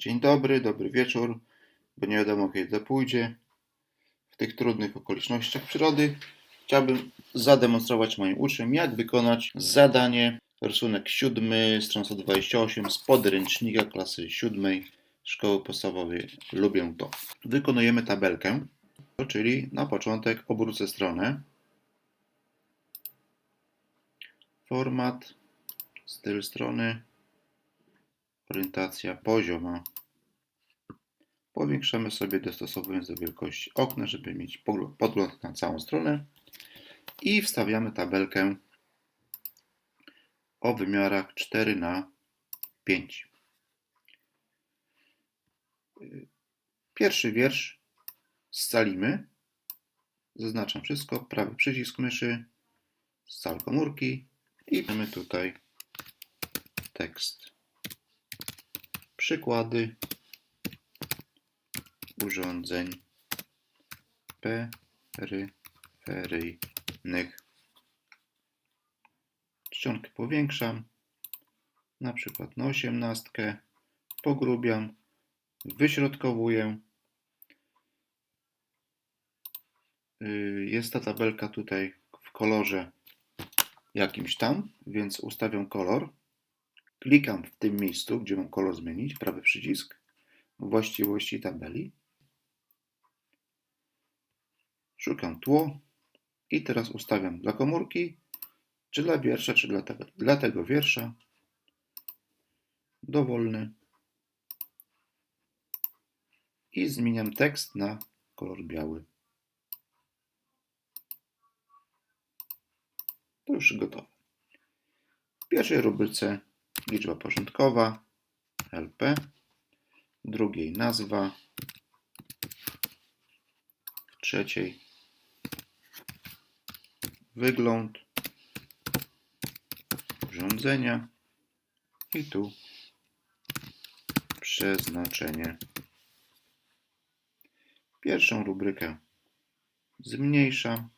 Dzień dobry, dobry wieczór, bo nie wiadomo kiedy to pójdzie. W tych trudnych okolicznościach przyrody chciałbym zademonstrować moim uczniom, jak wykonać zadanie rysunek 7, strona 128 z podręcznika klasy 7 szkoły podstawowej. Lubię to. Wykonujemy tabelkę, czyli na początek obrócę stronę. Format, styl strony, orientacja pozioma. Powiększamy sobie dostosowując do wielkości okna, żeby mieć podgląd na całą stronę i wstawiamy tabelkę o wymiarach 4 na 5. Pierwszy wiersz scalimy. Zaznaczam wszystko. Prawy przycisk myszy, scal komórki i mamy tutaj tekst. Przykłady urządzeń peryferyjnych. Czcionkę powiększam, na przykład na osiemnastkę, pogrubiam, wyśrodkowuję. Yy, Jest ta tabelka tutaj w kolorze jakimś tam, więc ustawiam kolor. Klikam w tym miejscu, gdzie mam kolor zmienić, prawy przycisk, właściwości tabeli. Szukam tło i teraz ustawiam dla komórki, czy dla wiersza, czy dla tego, dla tego wiersza. Dowolny. I zmieniam tekst na kolor biały. To już gotowe. W pierwszej rubryce liczba porządkowa LP, drugiej nazwa, trzeciej. Wygląd. Urządzenia. I tu przeznaczenie. Pierwszą rubrykę zmniejszam,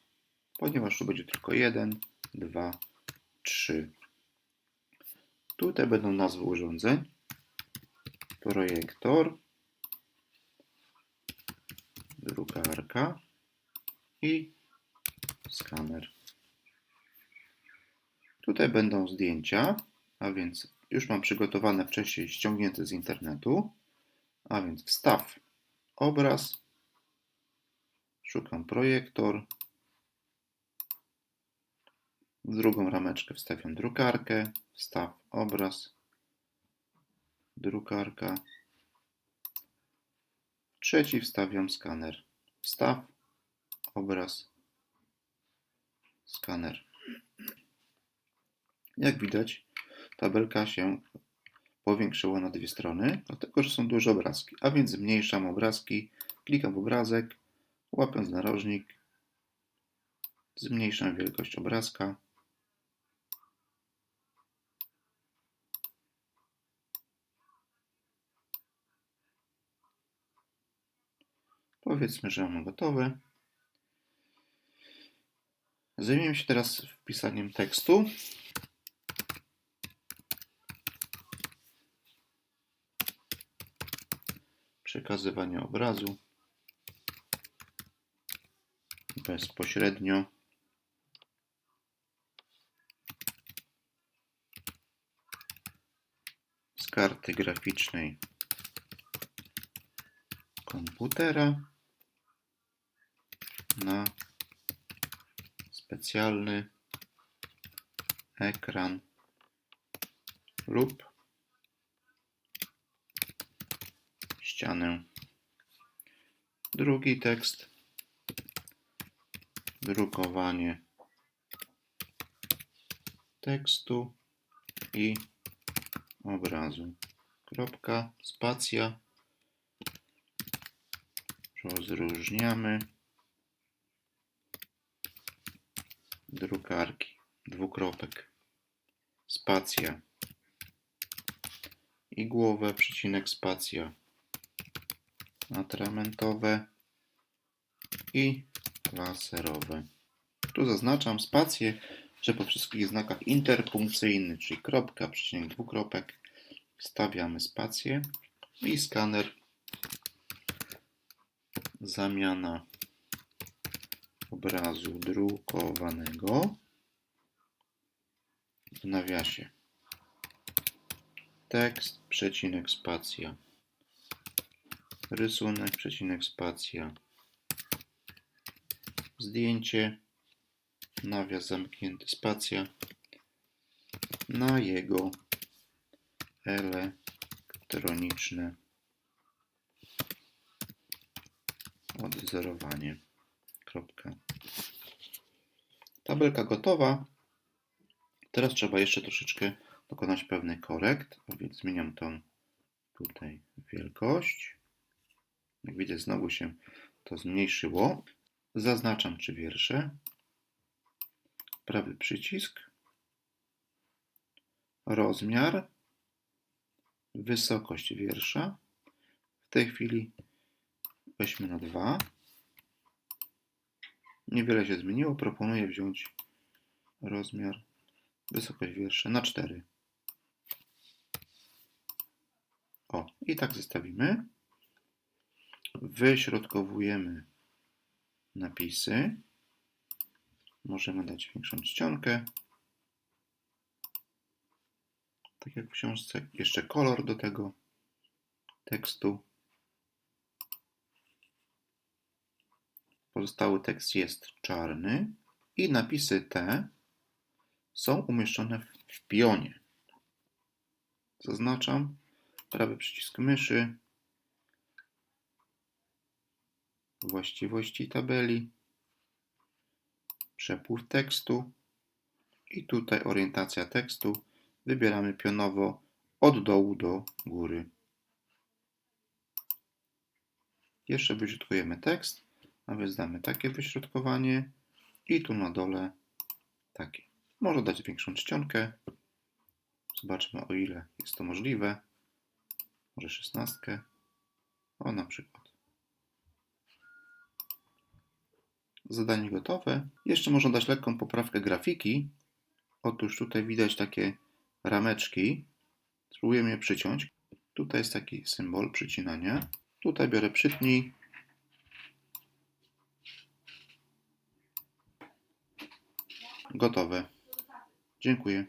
ponieważ tu będzie tylko jeden, dwa, trzy. Tutaj będą nazwy urządzeń. Projektor, drukarka i skaner. Tutaj będą zdjęcia, a więc już mam przygotowane wcześniej ściągnięte z internetu. A więc wstaw obraz, szukam projektor, w drugą rameczkę wstawiam drukarkę, wstaw obraz, drukarka. W trzeci wstawiam skaner, wstaw obraz, skaner. Jak widać, tabelka się powiększyła na dwie strony, dlatego że są duże obrazki. A więc zmniejszam obrazki, klikam w obrazek, łapiąc narożnik, zmniejszam wielkość obrazka. Powiedzmy, że mam gotowe. Zajmiemy się teraz wpisaniem tekstu. Przekazywanie obrazu bezpośrednio. Z karty graficznej komputera na specjalny ekran lub ścianę. Drugi tekst drukowanie tekstu i obrazu. Kropka, spacja. Rozróżniamy drukarki. Dwukropek. Spacja. I głowę, przecinek, spacja. Atramentowe i laserowe. Tu zaznaczam spację, że po wszystkich znakach interpunkcyjnych, czyli kropka, przecinek, dwukropek, wstawiamy spację. i skaner. Zamiana obrazu drukowanego w nawiasie. Tekst, przecinek, spacja. Rysunek, przecinek, spacja. Zdjęcie, nawias zamknięty, spacja. Na jego elektroniczne odzorowanie. Kropka. Tabelka gotowa. Teraz trzeba jeszcze troszeczkę dokonać pewnych korekt, a więc zmieniam tą tutaj wielkość. Jak widzę, znowu się to zmniejszyło. Zaznaczam trzy wiersze. Prawy przycisk. Rozmiar. Wysokość wiersza. W tej chwili weźmy na 2. Niewiele się zmieniło. Proponuję wziąć rozmiar, wysokość wiersza na 4. O, i tak zestawimy. Wyśrodkowujemy napisy. Możemy dać większą czcionkę. Tak jak w książce. Jeszcze kolor do tego tekstu. Pozostały tekst jest czarny i napisy te są umieszczone w, pionie. Zaznaczam prawy przycisk myszy, właściwości tabeli, przepływ tekstu i tutaj orientacja tekstu. Wybieramy pionowo od dołu do góry. Jeszcze wyśrodkujemy tekst, a więc damy takie wyśrodkowanie i tu na dole takie. Może dać większą czcionkę. Zobaczmy o ile jest to możliwe. Może szesnastkę. O na przykład. Zadanie gotowe. Jeszcze można dać lekką poprawkę grafiki. Otóż tutaj widać takie rameczki. Spróbujemy je przyciąć. Tutaj jest taki symbol przycinania. Tutaj biorę przytnij. Gotowe. Dziękuję.